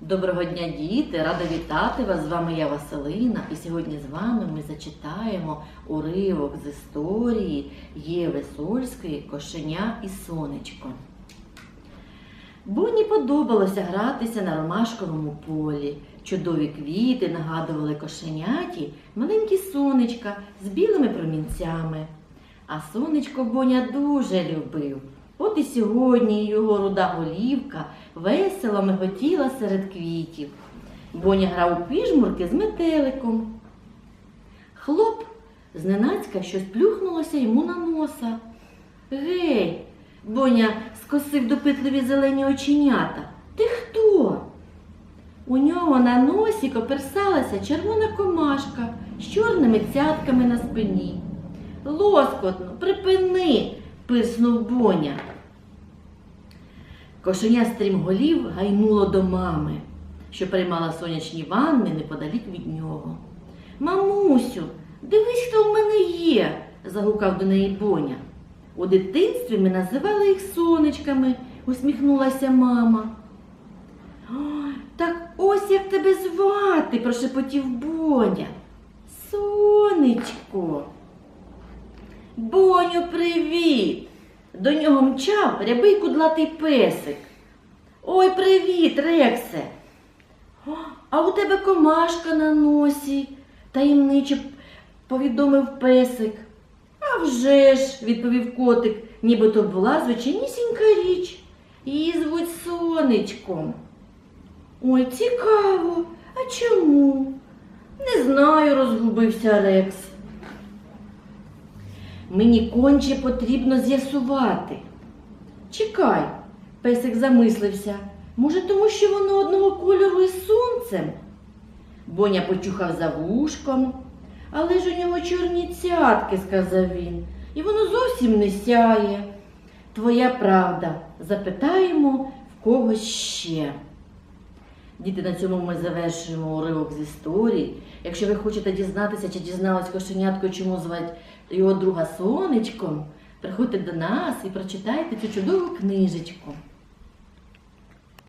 Доброго дня, діти! Рада вітати вас! З вами я Василина, і сьогодні з вами ми зачитаємо уривок з історії Єви Сольської Кошеня і Сонечко. Буні подобалося гратися на ромашковому полі. Чудові квіти нагадували кошеняті маленькі сонечка з білими промінцями. А сонечко Боня дуже любив. От і сьогодні його руда голівка весело миготіла серед квітів. Боня грав у піжмурки з метеликом. Хлоп зненацька щось плюхнулося йому на носа. Гей, Боня скосив допитливі зелені оченята. Ти хто? У нього на носі коперсалася червона комашка з чорними цятками на спині. Лоскотно, припини, пирснув Боня. Кошеня стрімголів гайнуло до мами, що приймала сонячні ванни неподалік від нього. Мамусю, дивись, хто в мене є, загукав до неї Боня. У дитинстві ми називали їх сонечками, усміхнулася мама. Так ось як тебе звати, прошепотів Боня. Сонечко. Боню, привіт! До нього мчав рябий кудлатий песик. Ой, привіт, Рексе. А у тебе комашка на носі, таємниче повідомив песик. А вже ж, відповів котик, ніби то була звичайнісінька річ. Її звуть сонечком. Ой, цікаво, а чому? Не знаю, розгубився Рекс. Мені конче потрібно з'ясувати. Чекай, песик замислився. Може, тому що воно одного кольору із сонцем? Боня почухав за вушком. Але ж у нього чорні цятки, сказав він, і воно зовсім не сяє. Твоя правда, запитаємо в когось ще. Діти, на цьому ми завершуємо уривок з історії. Якщо ви хочете дізнатися, чи дізналась кошенятко, чому звати його друга сонечком, приходьте до нас і прочитайте цю чудову книжечку.